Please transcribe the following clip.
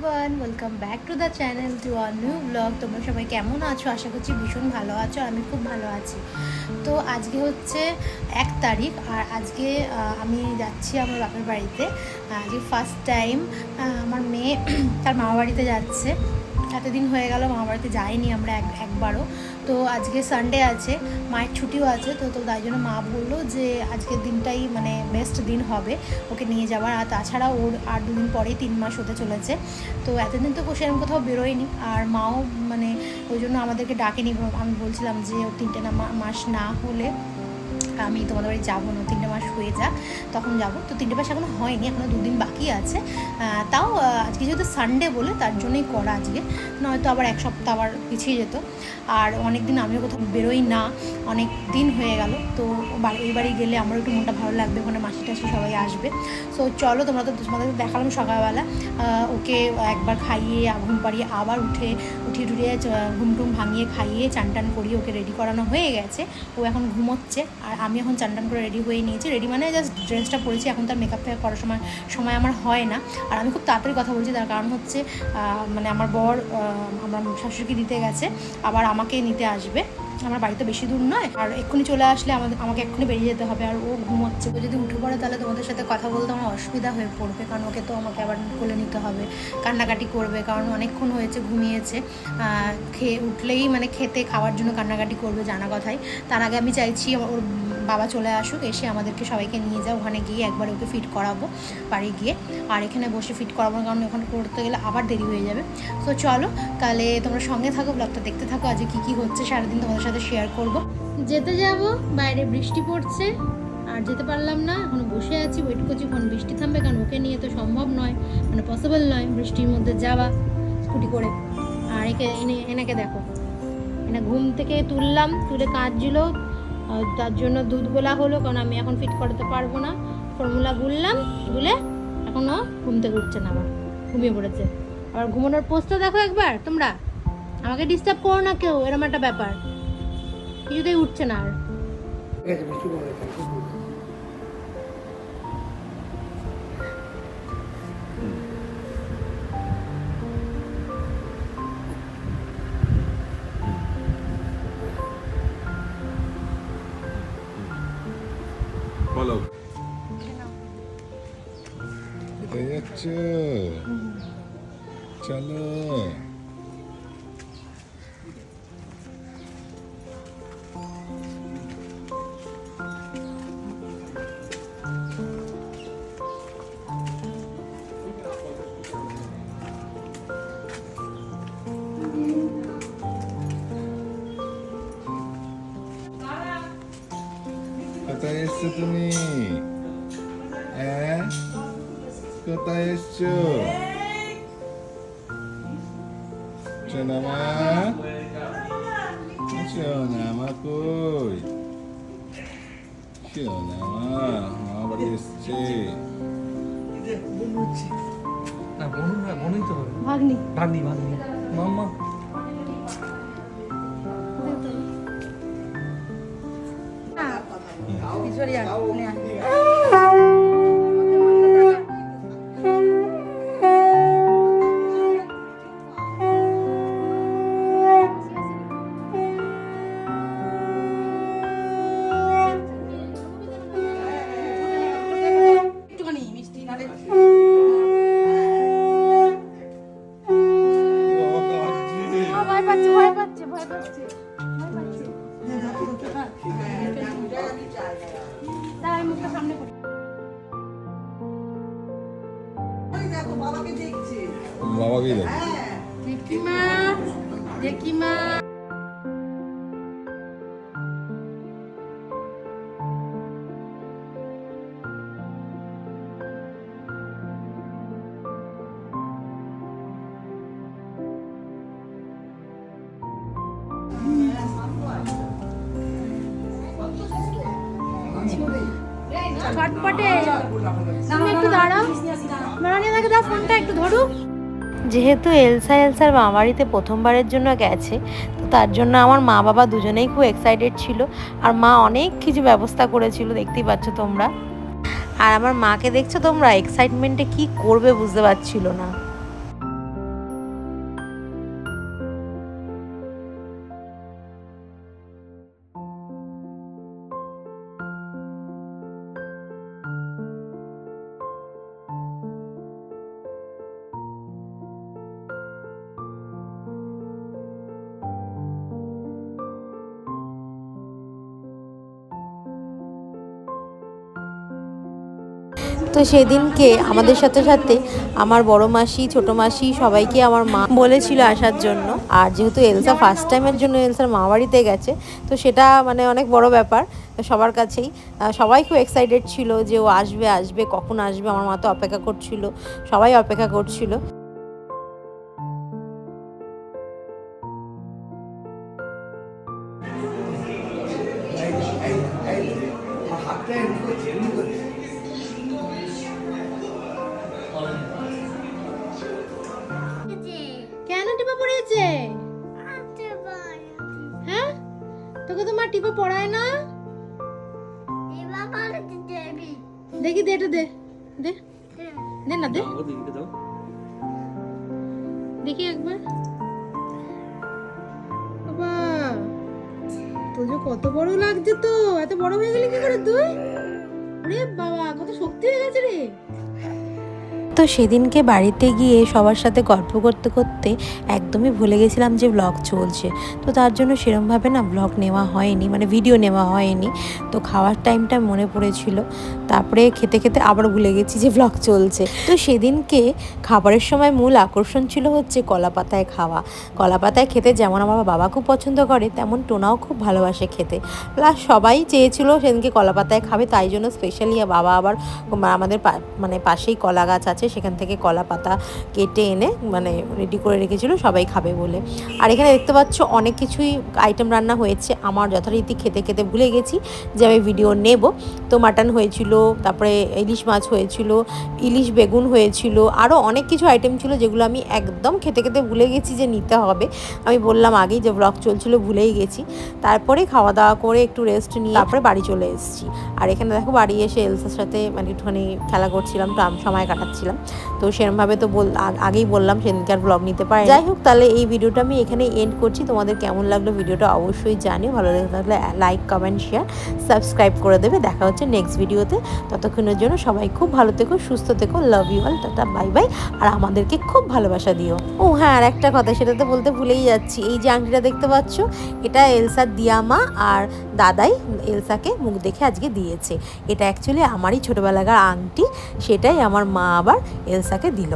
Everyone welcome back to the channel to our new blog তোমরা সবাই কেমন আছো? আশা করছি ভীষণ ভালো আছো, আমি খুব ভালো আছি। তো আজকে হচ্ছে এক তারিখ, আর আজকে আমি যাচ্ছি আমার বাপের বাড়িতে। আজকে ফার্স্ট টাইম আমার মেয়ে তার মামা বাড়িতে যাচ্ছে। এতদিন হয়ে গেল মামা বাড়িতে যাইনি আমরা এক একবারও। তো আজকে সানডে আছে, মায়ের ছুটিও আছে, তো তো তাই জন্য মা বলল যে আজকের দিনটাই মানে বেস্ট দিন হবে, ওকে নিয়ে যাওয়ার। আর তাছাড়া ওর আর দুদিন পরেই তিন মাস হতে চলেছে। তো এতদিন তো সেরকম কোথাও বেরোয়নি, আর মাও মানে ওই জন্য আমাদেরকে ডাকেনি। আমি বলছিলাম যে ওর তিনটে মাস না হলে আমি তোমাদের বাড়ি যাব না, তিনটে মাস হয়ে যাক, তখন যাব। তো তিনটে মাস এখনও হয়নি, এখনও দুদিন বাকি আছে। তাও আজকে যেহেতু সানডে বলে, তার জন্যই করা আজকে। নয়তো আবার এক সপ্তাহ আবার পিছিয়ে যেত। আর অনেক দিন আমিও কোথাও বেরোই না অনেক দিন হয়ে গেল। তো ওই বাড়ি গেলে আমারও একটু মনটা ভালো লাগবে, ওখানে মাসি টাসি সবাই আসবে। সো চলো, তোমরা তো তোমাদের দেখালাম সকালবেলা। ওকে একবার খাইয়ে, ঘুম পাড়িয়ে আবার উঠে, উঠিয়ে টুটিয়ে ঘুম টুম ভাঙিয়ে খাইয়ে, চান টান করিয়ে ওকে রেডি করানো হয়ে গেছে। ও এখন ঘুমোচ্ছে। আর আমি এখন চান টান করে রেডি হয়ে নিয়েছি। রেডি মানে জাস্ট ড্রেসটা পরেছি, এখন তার মেকআপ ফেকআপ করার সময় সময় আমার হয় না। আর আমি খুব তাড়াতাড়ি কথা বলছি, তার কারণ হচ্ছে মানে আমার বর আমার শাশুড়িকে দিতে গেছে, আবার আমাকে নিতে আসবে। আমার বাড়িতে বেশি দূর নয়। আর এক্ষুনি চলে আসলে আমাদের, আমাকে এক্ষুনি বেরিয়ে যেতে হবে। আর ও ঘুমোচ্ছে। যদি উঠে পড়ে, তাহলে তোমাদের সাথে কথা বলতে আমার অসুবিধা হয়ে পড়বে। কারণ ওকে তো আমাকে আবার কোলে নিতে হবে। কান্নাকাটি করবে। কারণ অনেকক্ষণ হয়েছে, ঘুমিয়েছে। খেয়ে উঠলেই মানে খেতে, খাওয়ার জন্য কান্নাকাটি করবে জানা কথাই। তার আগে আমি চাইছি, ওর বাবা চলে আসুক এসে আমাদেরকে সবাইকে নিয়ে যাও ওখানে গিয়ে একবার ওকে ফিট করাবো বাড়ি গিয়ে। আর এখানে বসে ফিট করাবো না, কারণ ওখানে করতে গেলে আবার দেরি হয়ে যাবে। তো চলো তাহলে তোমরা সঙ্গে থাকো ব্লগটা দেখতে থাকো। আজকে কী কী হচ্ছে সারাদিন তোমাদের সাথে শেয়ার করব। যেতে যাব বাইরে বৃষ্টি পড়ছে। আর যেতে পারলাম না এখন বসে আছি ওয়েট করছি কখন বৃষ্টি থামবে কারণ ওকে নিয়ে তো সম্ভব নয়। মানে পসিবল নয় বৃষ্টির মধ্যে যাওয়া স্কুটি করে। আর একে এনে এনাকে দেখো। এনে ঘুম থেকে তুললাম তুলে কাঁদছিল। তার জন্য দুধ গোলা হলো, কারণ আমি এখন ফিট করাতে পারব না। ফর্মুলা গুললাম, গুলে এখনও ঘুম থেকে উঠছে না আমার, ঘুমিয়ে পড়েছে। আবার ঘুমানোর পোস্টটা দেখো একবার, তোমরা। আমাকে ডিস্টার্ব করো না কেউ এরকম একটা ব্যাপার। কিছুতেই উঠছে না আর। কোথায় যাচ্ছ চলো কোথায় এসছো তুমি হ্যাঁ কোথায় এসছো সোনামা সোনামা কই সোনামা মা বাড়ি এসছে না বনু না বনুই তো হবে ভাগ্নি ভাগ্নি ভাগ্নি মাম্মা বাবা বাবাকে দেখ জেঠিমা জেঠিমা। ছটপটে তুমি একটু দাঁড়াও। দাকে দাও ফোনটা একটু ধরুক। যেহেতু এলসা এলসার মামাবাড়িতে প্রথমবারের জন্য গেছে, তো তার জন্য আমার মা বাবা দুজনেই খুব এক্সাইটেড ছিল। আর মা অনেক কিছু ব্যবস্থা করেছিল, দেখতেই পাচ্ছ তোমরা। আর আমার মাকে দেখছ তোমরা এক্সাইটমেন্টে কি করবে বুঝতে পারছিল না। তো সেদিনকে আমাদের সাথে সাথে আমার বড় মাসি ছোট মাসি সবাইকে আমার মা বলেছিল আসার জন্য আর যেহেতু এলসা ফার্স্ট টাইমের জন্য এলসার মা বাড়িতে গেছে তো সেটা মানে অনেক বড় ব্যাপার সবার কাছেই সবাই খুব এক্সাইটেড ছিল যে ও আসবে আসবে কখন আসবে আমার মা তো অপেক্ষা করছিল সবাই অপেক্ষা করছিল হাতটা কেন টিপা পড়িয়েছে? হ্যাঁ? তোকে তোমার টিপা পড়ায় না। দেখি দে এটা দে। দে। দে না দে। দেখি একবার। বাবা যে কত বড় লাগছে তো। এত বড় হয়ে গেলি কি করে তুই? রে বাবা কত শক্তি হয়ে গেছে রে। তো সেদিনকে বাড়িতে গিয়ে সবার সাথে গল্প করতে করতে একদমই ভুলে গেছিলাম যে ব্লগ চলছে। তো তার জন্য সেরমভাবে না ব্লগ নেওয়া হয়নি মানে ভিডিও নেওয়া হয়নি। তো খাওয়ার টাইমটা মনে পড়েছিল। তারপরে খেতে খেতে আবার ভুলে গেছি যে ব্লগ চলছে। তো সেদিনকে খাবারের সময় মূল আকর্ষণ ছিল হচ্ছে কলা পাতায় খাওয়া। কলা পাতায় খেতে যেমন আমার বাবা খুব পছন্দ করে, তেমন টোনাও খুব ভালোবাসে খেতে। প্লাস সবাই চেয়েছিল সেদিনকে কলা পাতায় খাবে, তাই জন্য স্পেশালি বাবা আবার আমাদের মানে পাশেই কলা গাছ আছে সেখান থেকে কলা পাতা কেটে এনে মানে রেডি করে রেখেছিল, সবাই খাবে বলে। আর এখানে দেখতে পাচ্ছ অনেক কিছুই আইটেম রান্না হয়েছে। আমার যথারীতি খেতে খেতে ভুলে গেছি যে আমি ভিডিও নেব। তো মাটন হয়েছিল, তারপরে ইলিশ মাছ হয়েছিল, ইলিশ বেগুন হয়েছিল আরও অনেক কিছু আইটেম ছিল যেগুলো আমি একদম খেতে খেতে ভুলে গেছি যে নিতে হবে। আমি বললাম আগেই যে ব্লগ চলছিল, ভুলেই গেছি। তারপরে খাওয়া দাওয়া করে একটু রেস্ট নিয়ে তারপরে বাড়ি চলে এসেছি। আর এখানে দেখো বাড়ি এসে এলসার সাথে মানে একটুখানি খেলা করছিলাম, তো সময় কাটাচ্ছিলাম। তো সেরমভাবে তো বল আগেই বললাম সেদিনকার ব্লগ নিতে পারে যাই হোক তাহলে এই ভিডিওটা আমি এখানে এন্ড করছি। তোমাদের কেমন লাগল ভিডিওটা অবশ্যই জানিও। ভালো লেগে থাকলে লাইক কমেন্ট শেয়ার সাবস্ক্রাইব করে দেবে। দেখা হচ্ছে নেক্সট ভিডিওতে ততক্ষণের জন্য সবাই খুব ভালো থেকো সুস্থ থেকো। Love you all tata bye bye আর আমাদেরকে খুব ভালোবাসা দিও। ও হ্যাঁ আর একটা কথা সেটা তো বলতে ভুলেই যাচ্ছি। এই যে আংটিটা দেখতে পাচ্ছ এটা এলসার দিয়ামা আর দাদাই এলসাকে মুখ দেখে আজকে দিয়েছে। এটা অ্যাকচুয়ালি আমারই ছোটোবেলাকার আংটি সেটাই আমার মা আবার এলসাকে দিল